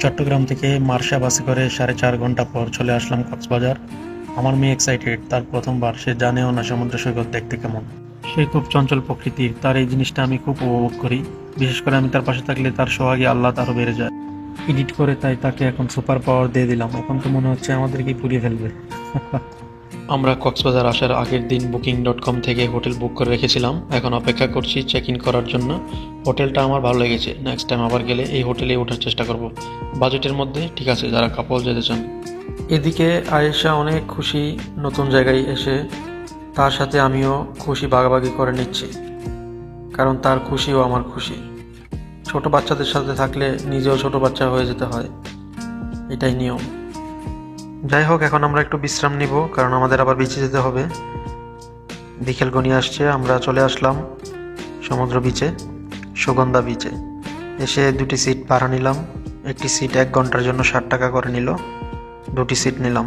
চট্টগ্রাম থেকে মার্শা বাসে করে সাড়ে চার ঘণ্টা পর চলে আসলাম কক্সবাজার। আমার মেয়ে এক্সাইটেড তার প্রথমবার। সে জানেও না সমুদ্র সৈকত দেখতে কেমন। সে খুব চঞ্চল প্রকৃতির, তার এই জিনিসটা আমি খুব উপভোগ করি। বিশেষ করে আমি তার পাশে থাকলে তার সোহাগে আল্লাহ তারও বেড়ে যায়। এডিট করে তাই তাকে এখন সুপার পাওয়ার দিয়ে দিলাম। এখন তো মনে হচ্ছে আমাদেরকেই পুড়িয়ে ফেলবে। আমরা কক্সবাজার আসার আগের দিন বুকিং ডট কম থেকে হোটেল বুক করে রেখেছিলাম। এখন অপেক্ষা করছি চেক ইন করার জন্য। হোটেলটা আমার ভালো লেগেছে। নেক্সট টাইম আবার গেলে এই হোটেলে ওঠার চেষ্টা করব। বাজেটের মধ্যে ঠিক আছে, যারা কাপল যেতে চান। এদিকে আয়েশা অনেক খুশি নতুন জায়গায় এসে। তার সাথে আমিও খুশি ভাগাভাগি করে নিচ্ছি। কারণ তার খুশিও আমার খুশি। ছোট বাচ্চাদের সাথে থাকলে নিজেও ছোট বাচ্চা হয়ে যেতে হয়। এটাই নিয়ম। যাই হোক, এখন আমরা একটু বিশ্রাম নিব, কারণ আমাদের আবার বিচে যেতে হবে। বিকেল গনিয়ে আসছে, আমরা চলে আসলাম সমুদ্র বিচে সুগন্ধা বিচে এসে দুটি সিট ভাড়া নিলাম, একটি সিট এক ঘণ্টার জন্য ষাট টাকা করে নিল, দুটি সিট নিলাম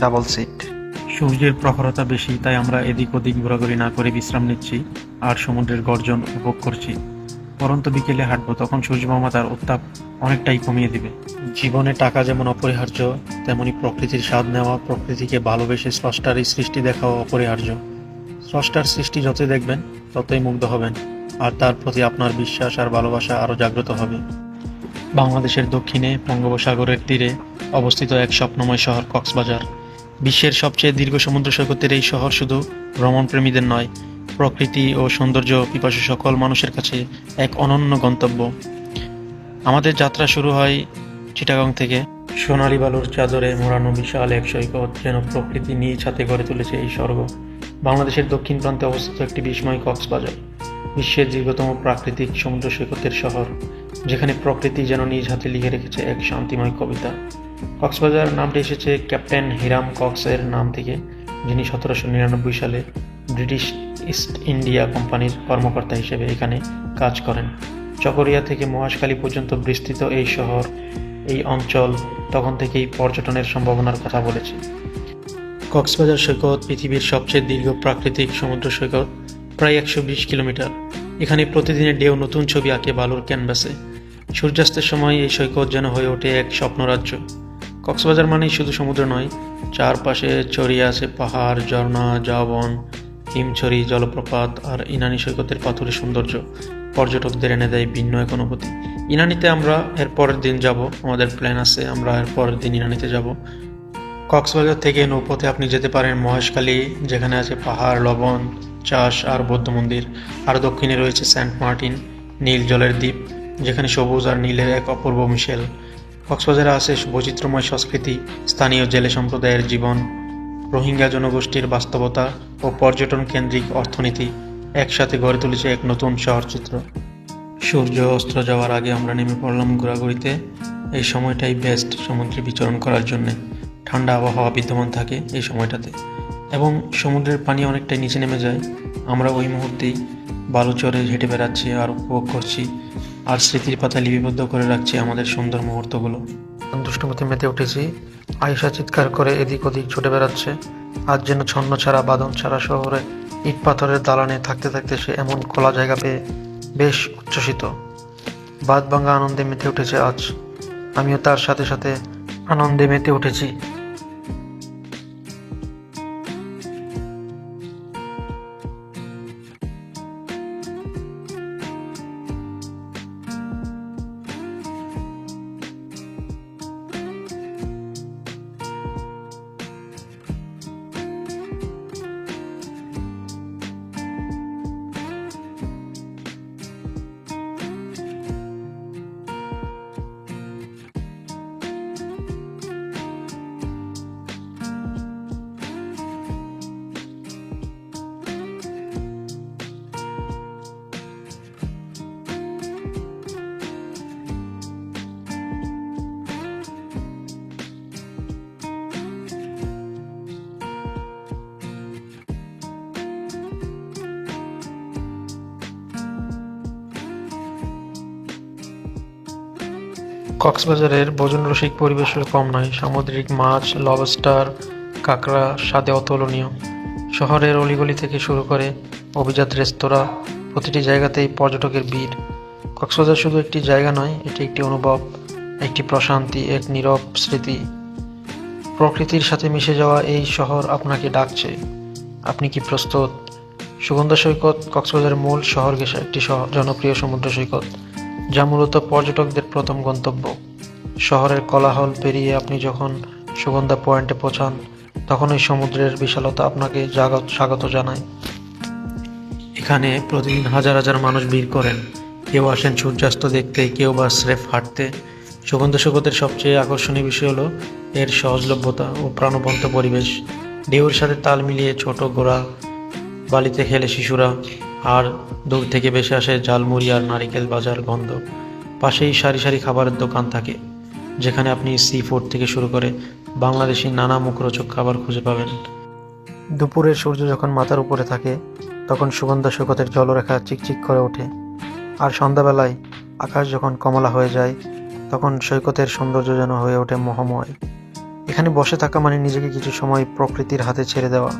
ডাবল সিট সূর্যের প্রখরতা বেশি, তাই আমরা এদিক ওদিক ঘোরাঘুরি না করে বিশ্রাম নিচ্ছি, আর সমুদ্রের গর্জন উপভোগ করছি। পরন্ত বিকেলে হাঁটবো, তখন সূর্যমামা তার উত্তাপ অনেকটাই কমিয়ে দিবে। জীবনে টাকা যেমন অপরিহার্য, তেমনি প্রকৃতির স্বাদ নেওয়া, প্রকৃতিকে ভালোবেসে স্রষ্টার এই সৃষ্টি দেখাও অপরিহার্য। স্রষ্টার সৃষ্টি যতই দেখবেন, ততই মুগ্ধ হবেন, আর তার প্রতি আপনার বিশ্বাস আর ভালোবাসা আরও জাগ্রত হবে। বাংলাদেশের দক্ষিণে বঙ্গোপসাগরের তীরে অবস্থিত এক স্বপ্নময় শহর কক্সবাজার। বিশ্বের সবচেয়ে দীর্ঘ সমুদ্র সৈকতের এই শহর শুধু ভ্রমণপ্রেমীদের নয় প্রকৃতি ও সৌন্দর্য পিপাসু সকল মানুষের কাছে এক অনন্য গন্তব্য। আমাদের যাত্রা শুরু হয় চিটাগাং থেকে। সোনালী বালুর চাদরে মোড়ানো বিশাল এক সৈকত যেন প্রকৃতি নিজ হাতে গড়ে তুলেছে এই স্বর্গ। বাংলাদেশের দক্ষিণ প্রান্তে অবস্থিত একটি বিস্ময় কক্সবাজার, বিশ্বের দীর্ঘতম প্রাকৃতিক সমুদ্র সৈকতের শহর, যেখানে প্রকৃতি যেন নিজ হাতে লিখে রেখেছে এক শান্তিময় কবিতা। কক্সবাজার নামটি এসেছে ক্যাপ্টেন হিরাম কক্সের নাম থেকে, যিনি সতেরোশো নিরানব্বই সালে ব্রিটিশ ইস্ট ইন্ডিয়া কোম্পানির কর্মকর্তা হিসেবে এখানে কাজ করেন। চকরিয়া থেকে মহাশখালী পর্যন্ত বিস্তৃত এই শহর, এই অঞ্চল তখন থেকেই পর্যটনের সম্ভাবনার কথা বলেছে। কক্সবাজার সৈকত পৃথিবীর সবচেয়ে দীর্ঘ প্রাকৃতিক সমুদ্র সৈকত, প্রায় একশো বিশ কিলোমিটার। এখানে প্রতিদিনের ঢেউ নতুন ছবি আঁকে বালুর ক্যানভাসে। সূর্যাস্তের সময় এই সৈকত যেন হয়ে ওঠে এক স্বপ্নরাজ্য। কক্সবাজার মানেই শুধু সমুদ্র নয়, চারপাশে ছড়িয়ে আছে পাহাড়, ঝর্ণা, জাবন হিমছড়ি জলপ্রপাত আর ইনানি সৈকতের পাথুরে সৌন্দর্য। পর্যটকদের এনে দেয় ভিন্ন এক অনুভূতি। ইনানিতে আমরা এর পরের দিন যাব। আমাদের প্ল্যান আছে আমরা এর পরের দিন ইনানিতে যাব। কক্সবাজার থেকে নৌপথে আপনি যেতে পারেন মহেশখালী, যেখানে আছে পাহাড়, লবণ, চাষ আর বৌদ্ধ মন্দির। আর দক্ষিণে রয়েছে সেন্ট মার্টিন, নীল জলের দ্বীপ, যেখানে সবুজ আর নীলের এক অপূর্ব মিশেল। কক্সবাজারে আছে বৈচিত্র্যময় সংস্কৃতি, স্থানীয় জেলে সম্প্রদায়ের জীবন রোহিঙ্গা জনগোষ্ঠীর বাস্তবতা ও পর্যটন কেন্দ্রিক অর্থনীতি একসাথে গড়ে তুলেছে এক নতুন শহরচিত্র। সূর্য অস্ত্র যাওয়ার আগে আমরা নেমে পড়লাম ঘোরাঘুরিতে। এই সময়টাই বেস্ট সমুদ্রে বিচরণ করার জন্যে। ঠান্ডা আবহাওয়া বিদ্যমান থাকে এই সময়টাতে। এবং সমুদ্রের পানি অনেকটাই নিচে নেমে যায়। আমরা ওই মুহূর্তেই বালুচরে হেঁটে বেড়াচ্ছি আর উপভোগ করছি। আর স্মৃতির পাতা লিপিবদ্ধ করে রাখছি আমাদের সুন্দর মুহূর্তগুলো। দুষ্টুমতি মেতে উঠেছি। আয়েশা চিৎকার করে এদিক ওদিক ছুটে বেড়াচ্ছে। আজ যেন ছন্ন ছাড়া বাদন ছাড়া শহরে ইট পাথরের দালানে থাকতে থাকতে সে এমন খোলা জায়গা পেয়ে বেশ উচ্ছ্বসিত। বাদ ভাঙ্গা আনন্দে মেতে উঠেছে আজ। আমিও তার সাথে সাথে আনন্দে মেতে উঠেছি। কক্সবাজারের ভোজন রসিক পরিবেশের কম নয়। সামুদ্রিক মাছ লবস্টার কাঁকড়া, স্বাদে অতুলনীয়। শহরের অলিগলি থেকে শুরু করে অভিজাত রেস্তোরাঁ, প্রতিটি জায়গাতেই পর্যটকের ভিড়। কক্সবাজার শুধু একটি জায়গা নয়, এটি একটি অনুভব, একটি প্রশান্তি, এক নীরব স্মৃতি। প্রকৃতির সাথে মিশে যাওয়া এই শহর আপনাকে ডাকছে। আপনি কি প্রস্তুত? সুগন্ধ সৈকত কক্সবাজারের মূল শহর ঘেঁষা একটি জনপ্রিয় সমুদ্র সৈকত। যা মূলত পর্যটকদের প্রথম গন্তব্য। শহরের কোলাহল পেরিয়ে আপনি যখন সুগন্ধা পয়েন্টে পৌঁছান তখন ওই সমুদ্রের বিশালতা আপনাকে জাগত স্বাগত জানায়। এখানে প্রতিদিন হাজার হাজার মানুষ ভিড় করেন। কেউ আসেন সূর্যাস্ত দেখতে, কেউ বা স্রেফ হাঁটতে। সুগন্ধ সৈকতের সবচেয়ে আকর্ষণীয় বিষয় হলো এর সহজলভ্যতা ও প্রাণবন্ত পরিবেশ। ঢেউর সাথে তাল মিলিয়ে ছোট গোড়া বালিতে খেলে শিশুরা আর দূর থেকে বেশি আসে ঝালমুড়ি আর নারিকেল বাজার গন্ধ। পাশেই সারি সারি খাবারের দোকান থাকে, যেখানে আপনি সি ফুড থেকে শুরু করে বাংলাদেশি নানা মুখরোচক খাবার খুঁজে পাবেন। দুপুরের সূর্য যখন মাথার উপরে থাকে, তখন সুগন্ধা সৈকতের জলরেখা চিকচিক করে ওঠে। আর সন্ধ্যাবেলায় আকাশ যখন কমলা হয়ে যায়, তখন সৈকতের সৌন্দর্য যেন হয়ে ওঠে মোহময়। এখানে বসে থাকা মানে নিজেকে কিছু সময় প্রকৃতির হাতে ছেড়ে দেওয়া।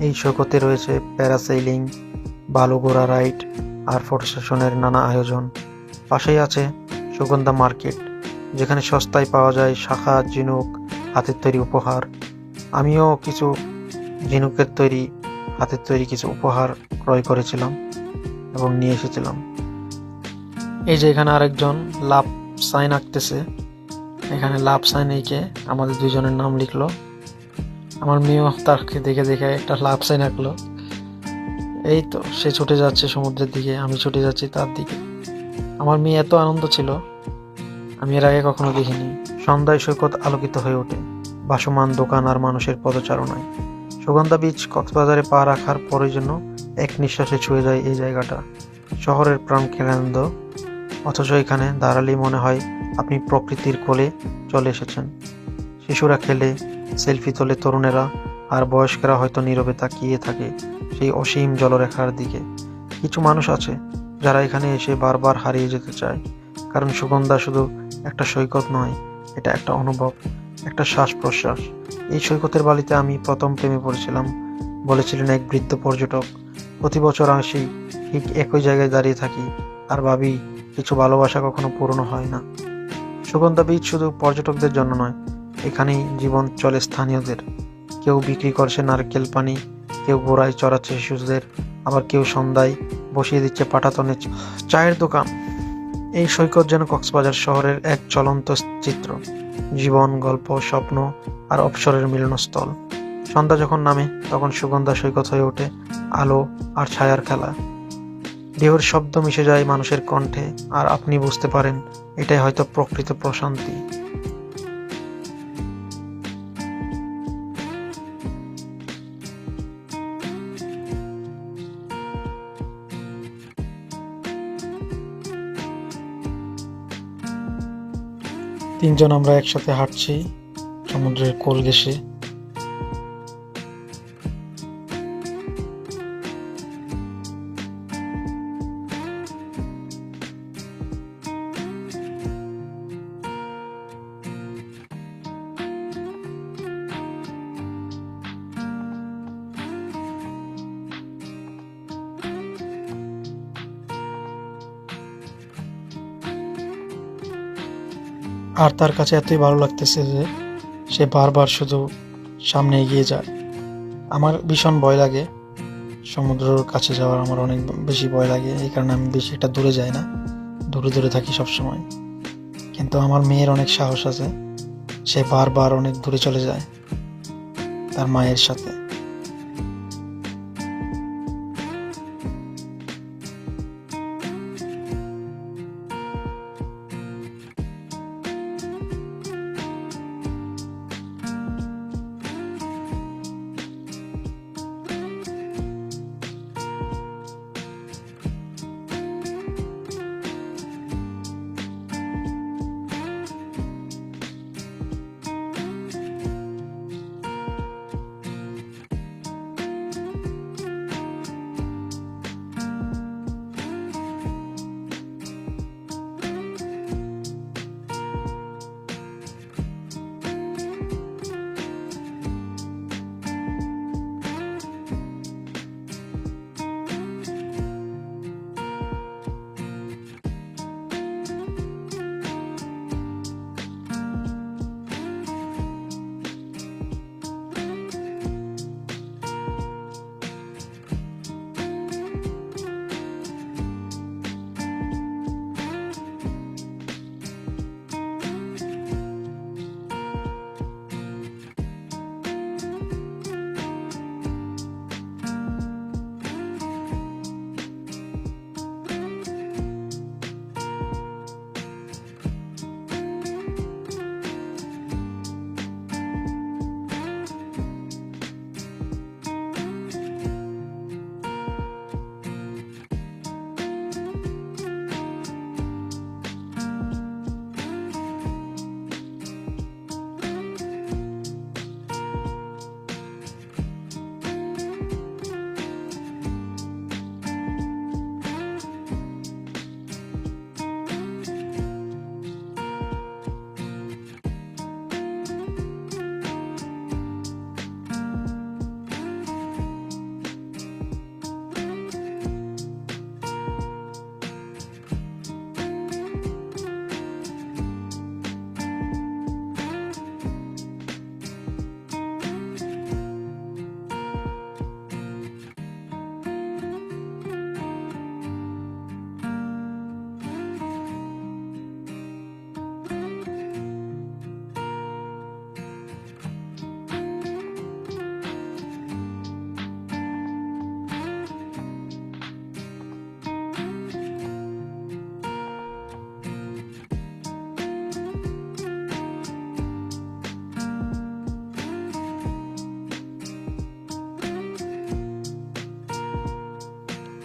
এই সৈকতে রয়েছে প্যারাসেইলিং বালুগোড়া রাইড আর সেশনের নানা আয়োজন। পাশেই আছে সুগন্ধা মার্কেট, যেখানে সস্তায় পাওয়া যায় শাখা, ঝিনুক, হাতের তৈরি উপহার। আমিও কিছু ঝিনুকের তৈরি, হাতের তৈরি কিছু উপহার ক্রয় করেছিলাম এবং নিয়ে এসেছিলাম। এই যে এখানে আরেকজন লাভ সাইন আঁকতেছে। এখানে লাভ সাইন এঁকে আমাদের দুজনের নাম লিখলো। আমার মেয়েও তাকে দেখে দেখে একটা লাভ সাইন আঁকলো। এই তো, সে ছুটে যাচ্ছে সমুদ্রের দিকে, আমি ছুটে যাচ্ছি তার দিকে। আমার মেয়ে এত আনন্দ ছিল, আমি এর আগে কখনো দেখিনি। সন্ধ্যায় সৈকত আলোকিত হয়ে ওঠে। ভাসমান দোকান আর মানুষের পদচারণায়। সুগন্ধা বীচ কক্সবাজারে পা রাখার পরে জন্য এক নিঃশ্বাসে ছুঁয়ে যায় এই জায়গাটা। শহরের প্রাণ কেন্দ্র অথচ এখানে দাঁড়ালেই মনে হয় আপনি প্রকৃতির কোলে চলে এসেছেন। শিশুরা খেলে, সেলফি তোলে তরুণেরা, আর বয়স্করা হয়তো নীরবে তাকিয়ে থাকে। সেই অসীম জলরেখার দিকে। কিছু মানুষ আছে যারা এখানে এসে বারবার হারিয়ে যেতে চায়। কারণ সুগন্ধা শুধু একটা সৈকত নয়, এটা একটা অনুভব, একটা শ্বাস প্রশ্বাস এই সৈকতের বালিতে আমি প্রথম প্রেমে পড়েছিলাম, বলেছিলেন এক বৃদ্ধ পর্যটক। প্রতি বছর আসি, ঠিক একই জায়গায় দাঁড়িয়ে থাকি, আর ভাবি, কিছু ভালোবাসা কখনো পূর্ণ হয় না। সুগন্ধা বীজ শুধু পর্যটকদের জন্য নয়, এখানেই জীবন চলে স্থানীয়দের। কেউ বিক্রি করছে নারকেল পানি কেউ গোড়ায় চড়াচ্ছে শিশুদের, আবার কেউ সন্ধ্যায় বসিয়ে দিচ্ছে পাটাতনে চায়ের দোকান। এই সৈকত যেন কক্সবাজার শহরের এক চলন্ত চিত্র। জীবন, গল্প, স্বপ্ন আর অবসরের মিলনস্থল। সন্ধ্যা যখন নামে, তখন সুগন্ধা সৈকত হয়ে ওঠে আলো আর ছায়ার খেলা। ঢেউর শব্দ মিশে যায় মানুষের কণ্ঠে, আর আপনি বুঝতে পারেন, এটাই হয়তো প্রকৃত প্রশান্তি। তিনজন আমরা একসাথে হাঁটছি সমুদ্রের কোল ঘেঁষে। আর তার কাছে এতই ভালো লাগতেছে যে সে বারবার শুধু সামনে এগিয়ে যায়। আমার ভীষণ ভয় লাগে। সমুদ্রর কাছে যাওয়ার আমার অনেক বেশি ভয় লাগে। এই কারণে আমি বেশি একটা দূরে যাই না। দূরে দূরে থাকি সব সময় কিন্তু আমার মেয়ের অনেক সাহস আছে। সে বারবার অনেক দূরে চলে যায়। তার মায়ের সাথে।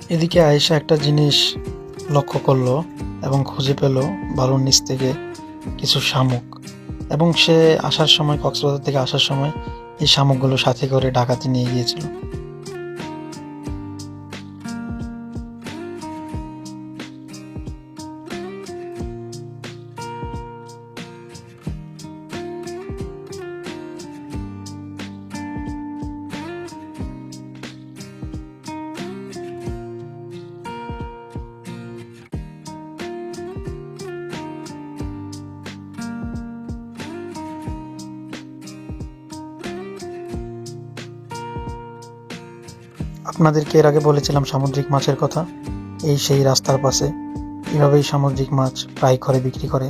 এদিকে আয়েশা একটা জিনিস লক্ষ্য করল এবং খুঁজে পেল বালুর নিচ থেকে কিছু শামুক। এবং সে আসার সময় কক্সবাজার থেকে আসার সময় এই শামুকগুলো সাথে করে ডাকাতি নিয়ে গিয়েছিল। আপনাদেরকে এর আগে বলেছিলাম সামুদ্রিক মাছের কথা। এই সেই রাস্তার পাশে এভাবেই সামুদ্রিক মাছ প্রায় করে বিক্রি করে